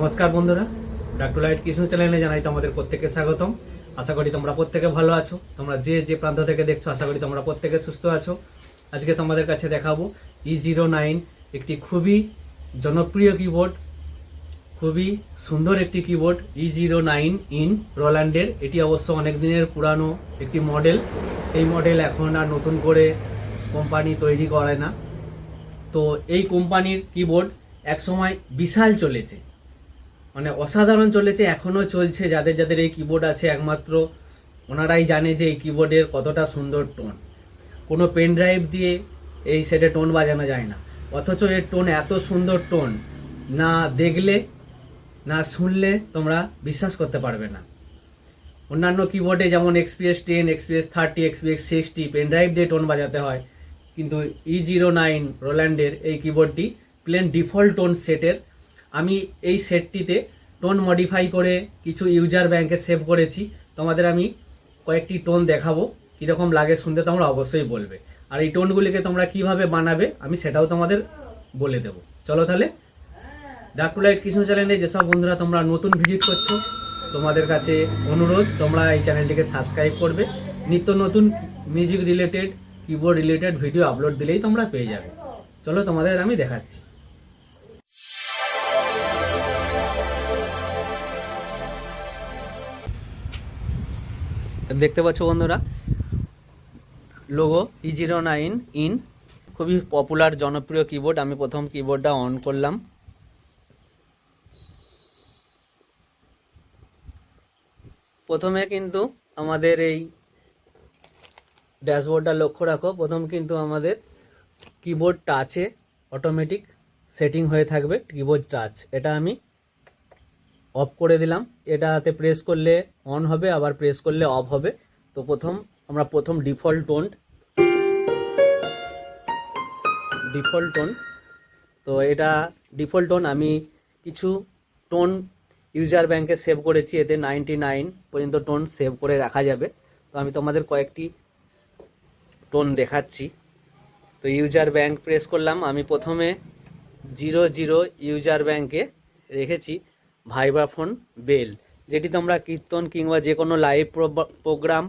নমস্কার বন্ধুরা doctor light Krishna চ্যানেলে জানাই তোমাদের প্রত্যেকে স্বাগতম। আশা করি তোমরা প্রত্যেকে ভালো আছো। তোমরা যে যে প্রান্ত থেকে দেখছ, আশা করি তোমরা প্রত্যেকে সুস্থ আছো। আজকে তোমাদের কাছে দেখাবো ই জিরো নাইন একটি খুবই জনপ্রিয় কিবোর্ড খুবই সুন্দর একটি keyboard E zero nine in রোল্যান্ডের এটি অবশ্য অনেক দিনের পুরানো একটি মডেল এই মডেল এখন আর নতুন করে কোম্পানি তৈরি করে না। তো এই কোম্পানির কিবোর্ড একসময় বিশাল চলেছে। মানে অসাধারণ চলেছে এখনও চলছে। যাদের যাদের এই কিবোর্ড আছে, একমাত্র ওনারাই জানে যে এই কিবোর্ডের কতটা সুন্দর টোন কোনো পেন ড্রাইভ দিয়ে এই সেটে টোন বাজানো যায় না। অথচ এর টোন এত সুন্দর টোন না দেখলে, না শুনলে তোমরা বিশ্বাস করতে পারবে না। অন্যান্য কিবোর্ডে যেমন XPS ten XPS thirty XPS sixty pen drive দিয়ে টোন বাজাতে হয়। কিন্তু ই জিরো নাইন রোল্যান্ডের এই কিবোর্ডটি প্লেন ডিফল্ট টোন সেটের আমি এই সেটটিতে টোন মডিফাই করে কিছু ইউজার ব্যাংকে সেভ করেছি। তোমাদের আমি কয়েকটি টোন দেখাবো, কীরকম লাগে শুনতে তোমরা অবশ্যই বলবে। আর এই টোনগুলিকে তোমরা কীভাবে বানাবে, আমি সেটাও তোমাদের বলে দেবো। চলো তাহলে ডাক্তার লাইট কৃষ্ণ চ্যানেলে যেসব বন্ধুরা তোমরা নতুন ভিজিট করছ, তোমাদের কাছে অনুরোধ, তোমরা এই চ্যানেলটিকে সাবস্ক্রাইব করবে। নিত্য নতুন music related keyboard related video upload দিলেই তোমরা পেয়ে যাবে। চলো তোমাদের আমি দেখাচ্ছি। দেখতে পাচ্ছ বন্ধুরা? Logo E zero nine in খুবই পপুলার জনপ্রিয় কিবোর্ড আমি প্রথম কিবোর্ডটা অন করলাম। প্রথমে কিন্তু আমাদের এই ড্যাশবোর্ডটা লক্ষ্য রাখো। প্রথম কিন্তু আমাদের কিবোর্ড টাচে অটোমেটিক সেটিং হয়ে থাকবে কিবোর্ড টাচ এটা আমি অফ করে দিলাম। এটাতে প্রেস করলে অন হবে, আবার প্রেস করলে অফ হবে। তো প্রথম, আমরা প্রথম ডিফল্ট টোন ডিফল্ট টোন তো এটা ডিফল্ট টোন আমি কিছু টোন ইউজার ব্যাংকে সেভ করেছি, এতে নাইনটি নাইন পর্যন্ত টোন সেভ করে রাখা যাবে। তো আমি তোমাদের কয়েকটি টোন দেখাচ্ছি। তো ইউজার ব্যাংক প্রেস করলাম, আমি প্রথমে জিরো জিরো ইউজার ব্যাংকে রেখেছি। ভাইব্রাফোন বেল, যেটি তোমরা কীর্তন কিংবা যে কোনো লাইভ প্রোগ্রাম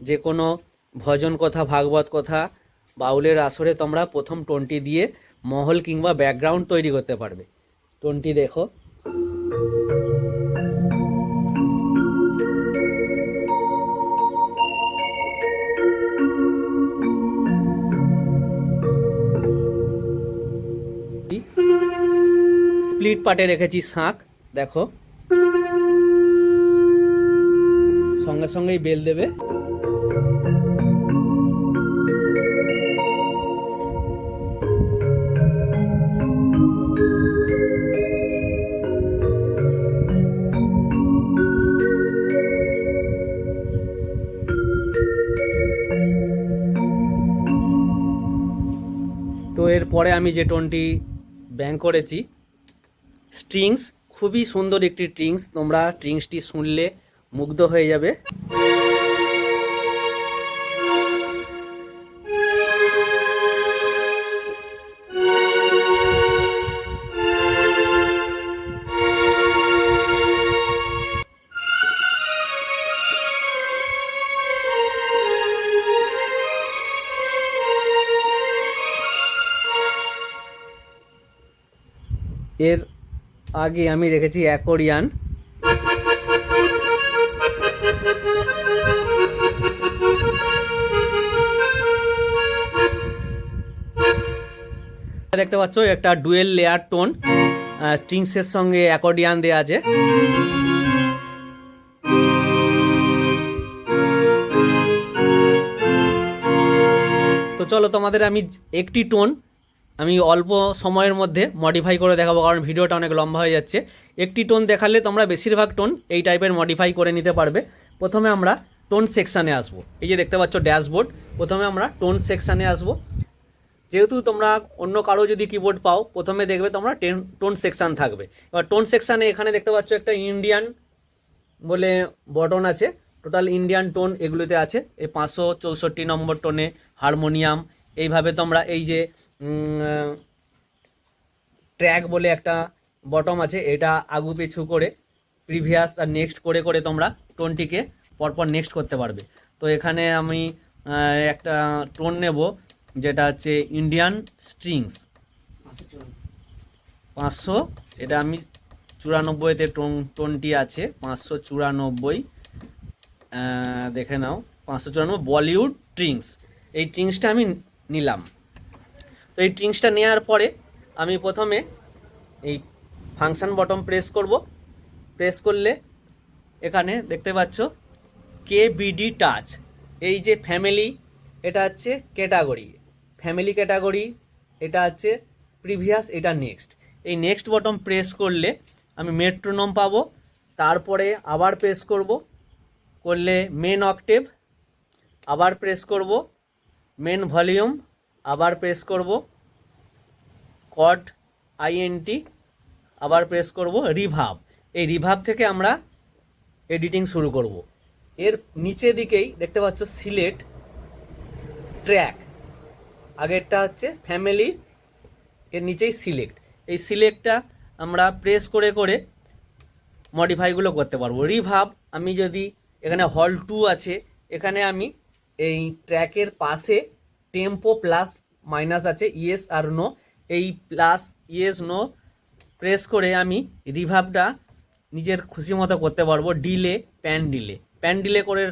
যে কোনো ভজন কথা, ভাগবত কথা, বাউলের আসরে তোমরা প্রথম টোনটি দিয়ে মহল কিংবা ব্যাকগ্রাউন্ড তৈরি করতে পারবে। টোনটি দেখো। স্প্লিট পার্টে রেখেছি শাঁখ। দেখো। সঙ্গে সঙ্গেই বেল দেবে। তো এরপরে আমি যে টোনটি ব্যাং করেছি স্ট্রিংস খুবই সুন্দর একটি ট্রিংস তোমরা ট্রিংসটি শুনলে মুগ্ধ হয়ে যাবে। আগে আমি রেখেছি অ্যাকোরিয়ান। দেখতে পাচ্ছ, একটা ডুয়েল লেয়ার টোন ট্রিংসের সঙ্গে অ্যাকর্ডিয়ান দেওয়া আছে। তো চলো তোমাদের আমি একটি টোন আমি অল্প সময়ের মধ্যে মডিফাই করে দেখাবো, কারণ ভিডিওটা অনেক লম্বা হয়ে যাচ্ছে। একটি টোন দেখালে তোমরা বেশিরভাগ টোন এই টাইপের মডিফাই করে নিতে পারবে। প্রথমে আমরা টোন সেকশানে আসব। এই যে দেখতে পাচ্ছ ড্যাশবোর্ড প্রথমে আমরা টোন সেকশানে আসব। যেহেতু তোমরা অন্য কারও যদি কিবোর্ড পাও, প্রথমে দেখবে তোমরা টেন টোন সেকশান থাকবে। এবার টোন সেকশানে এখানে দেখতে পাচ্ছ একটা ইন্ডিয়ান বলে বটন আছে। টোটাল ইন্ডিয়ান টোন এগুলোতে আছে। এই পাঁচশো চৌষট্টি নম্বর টোনে হারমোনিয়াম এইভাবে তোমরা এই যে ট্র্যাক বলে একটা বটম আছে, এটা আগু পিছু করে প্রিভিয়াস আর নেক্সট করে করে তোমরা টোনটিকে পরপর নেক্সট করতে পারবে। তো এখানে আমি একটা টোন নেব, যেটা হচ্ছে ইন্ডিয়ান স্ট্রিংস পাঁচশো, এটা আমি চুরানব্বইতে টোন, টোনটি আছে, পাঁচশো চুরানব্বই দেখে নাও, পাঁচশো চুরানব্বই বলিউড ট্রিংস এই ট্রিংসটা আমি নিলাম। এই ট্রিংসটা নেওয়ার পরে আমি প্রথমে এই ফাংশন বটম প্রেস করব। প্রেস করলে এখানে দেখতে পাচ্ছ কে বিডি টাচ এই যে ফ্যামিলি এটা হচ্ছে ক্যাটাগরি ফ্যামিলি ক্যাটাগরি এটা হচ্ছে প্রিভিয়াস এটা নেক্সট এই নেক্সট বটম প্রেস করলে আমি মেট্রোনম পাবো। তারপরে আবার প্রেস করব। করলে মেন অক্টেভ আবার প্রেস করব। মেন ভলিউম আবার প্রেস করব। কড আইএনটি আবার প্রেস করব রিভাব এই রিভাব থেকে আমরা এডিটিং শুরু করব। এর নিচে দিকেই দেখতে পাচ্ছ সিলেট ট্র্যাক আগেরটা হচ্ছে ফ্যামিলি এর নিচেই সিলেক্ট। এই সিলেক্টটা আমরা প্রেস করে করে মডিফাইগুলো করতে পারব। রিভাব আমি যদি এখানে হল টু আছে, এখানে আমি এই ট্র্যাকের পাশে টেম্পো প্লাস মাইনাস আছে ইয়েস আর নো এই প্লাস ইয়েস নো প্রেস করে আমি রিভাবটা নিজের খুশি মতো করতে পারব। Delay pan delay pan delay করে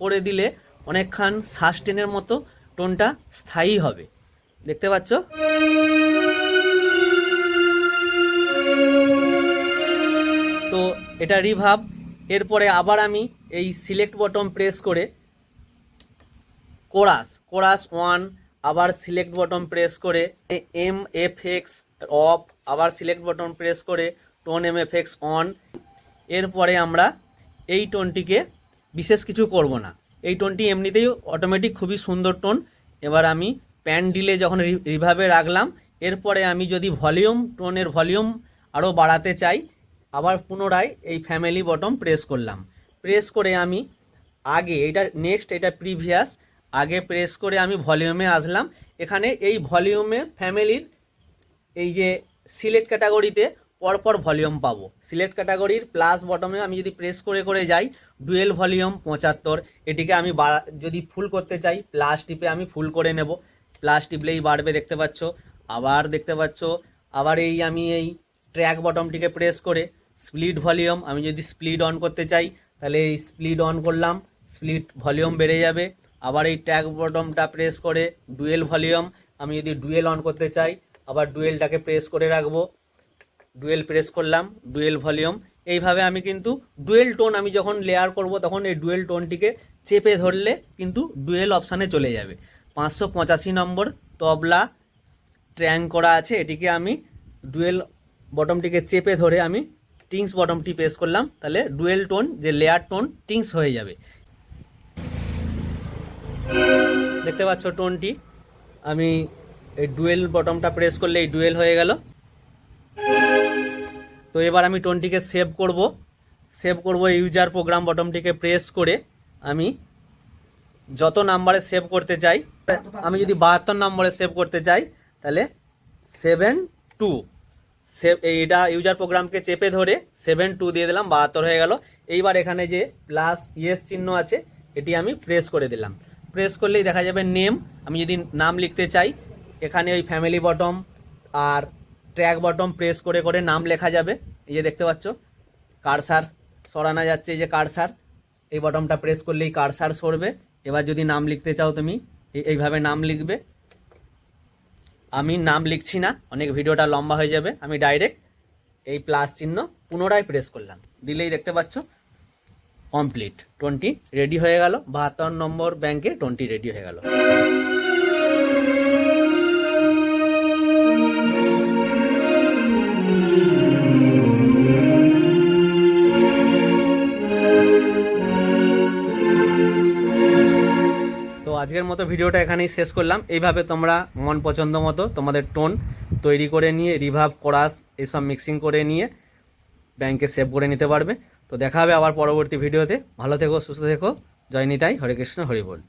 করে দিলে অনেকক্ষণ সাস্টেনের মতো টোনটা স্থায়ী হবে। দেখতে পাচ্ছ? তো এটা রিভাব এরপরে আবার আমি এই সিলেক্ট বটম প্রেস করে কোরাস কোরাস ওয়ান আবার সিলেক্ট বটম প্রেস করে এম এফ এক্স অফ আবার সিলেক্ট বটন প্রেস করে tone M F X on এরপরে আমরা এই টোনটিকে বিশেষ কিছু করব না। এই টোনটি এমনিতেই অটোমেটিক খুবই সুন্দর টোন এবার আমি প্যান ডিলে যখন রিভাবে রাখলাম, এরপরে আমি যদি ভলিউম টোনের ভলিউম আরও বাড়াতে চাই, আবার পুনরায় এই ফ্যামিলি বটম প্রেস করলাম। প্রেস করে আমি আগে, এটা নেক্সট এটা প্রিভিয়াস আগে প্রেস করে আমি ভলিউমে আসলাম। এখানে এই ভলিউমে ফ্যামিলির এই যে সিলেক্ট ক্যাটাগরিতে পরপর ভলিউম পাবো। সিলেক্ট ক্যাটাগরির প্লাস বটমে আমি যদি প্রেস করে করে যাই ডুয়েল ভলিউম পঁচাত্তর। এটিকে আমি যদি ফুল করতে চাই প্লাস টিপে আমি ফুল করে নেব। প্লাস টিপলেই বাড়বে, দেখতে পাচ্ছ। আবার দেখতে পাচ্ছ, আবার এই আমি এই ট্র্যাক বটমটিকে প্রেস করে স্প্লিট ভলিউম আমি যদি স্প্লিট অন করতে চাই, তাহলে এই স্প্লিট অন করলাম স্প্লিট ভলিউম বেড়ে যাবে। আবার এই ট্যাগ বটমটা প্রেস করে ডুয়েল ভলিউম আমি যদি ডুয়েল অন করতে চাই, আবার ডুয়েলটাকে প্রেস করে রাখব। ডুয়েল প্রেস করলাম ডুয়েল ভলিউম এইভাবে আমি কিন্তু ডুয়েল টোন আমি যখন লেয়ার করব, তখন এই ডুয়েল টোনটিকে চেপে ধরলে কিন্তু ডুয়েল অপশানে চলে যাবে। পাঁচশো পঁচাশি নম্বর তবলা ট্র্যাং করা আছে, এটিকে আমি ডুয়েল বটমটিকে চেপে ধরে আমি টিংস বটমটি প্রেস করলাম, তাহলে ডুয়েল টোন যে লেয়ার টোন টিংস হয়ে যাবে। দেখতে পাচ্ছ টোনটি। আমি এই ডুয়েল বটমটা প্রেস করলে এই ডুয়েল হয়ে গেল। তো এবার আমি টোনটিকে সেভ করব। সেভ করব ইউজার প্রোগ্রাম বটমটিকে প্রেস করে আমি যত নাম্বারে সেভ করতে চাই, আমি যদি বাহাত্তর নম্বরে সেভ করতে চাই, তাহলে সেভেন টু। সেভ এইটা ইউজার প্রোগ্রামকে চেপে ধরে সেভেন টু দিয়ে দিলাম, বাহাত্তর হয়ে গেল। এইবার এখানে যে প্লাস ইয়েস চিহ্ন আছে, এটি আমি প্রেস করে দিলাম। প্রেস করলেই দেখা যাবে নেম আমি যদি নাম লিখতে চাই, এখানে ওই ফ্যামিলি বটম আর ট্র্যাক বটম প্রেস করে করে নাম লেখা যাবে। এই যে দেখতে পাচ্ছ কারসার সরানো যাচ্ছে এই যে কারসার এই বটমটা প্রেস করলেই কারসার সরবে। এবার যদি নাম লিখতে চাও তুমি, এই- এইভাবে নাম লিখবে। আমি নাম লিখছি না, অনেক ভিডিওটা লম্বা হয়ে যাবে, আমি ডাইরেক্ট এই প্লাস চিহ্ন পুনরায় প্রেস করলাম। দিলেই দেখতে পাচ্ছ কমপ্লিট টোনটি রেডি হয়ে গেল। বাহাত্তর নম্বর ব্যাংকে টোনটি রেডি হয়ে গেল। তো আজকের মতো ভিডিওটা এখানেই শেষ করলাম। এইভাবে তোমরা মন পছন্দ মতো তোমাদের টোন তৈরি করে নিয়ে রিভাব কোরাস এইসব মিক্সিং করে নিয়ে ব্যাংকে সেভ করে নিতে পারবে। তো দেখা হবে আবার পরবর্তী ভিডিওতে। ভালো থেকো, সুস্থ থেকো। জয় নিতাই, হরে কৃষ্ণ, হরি বল।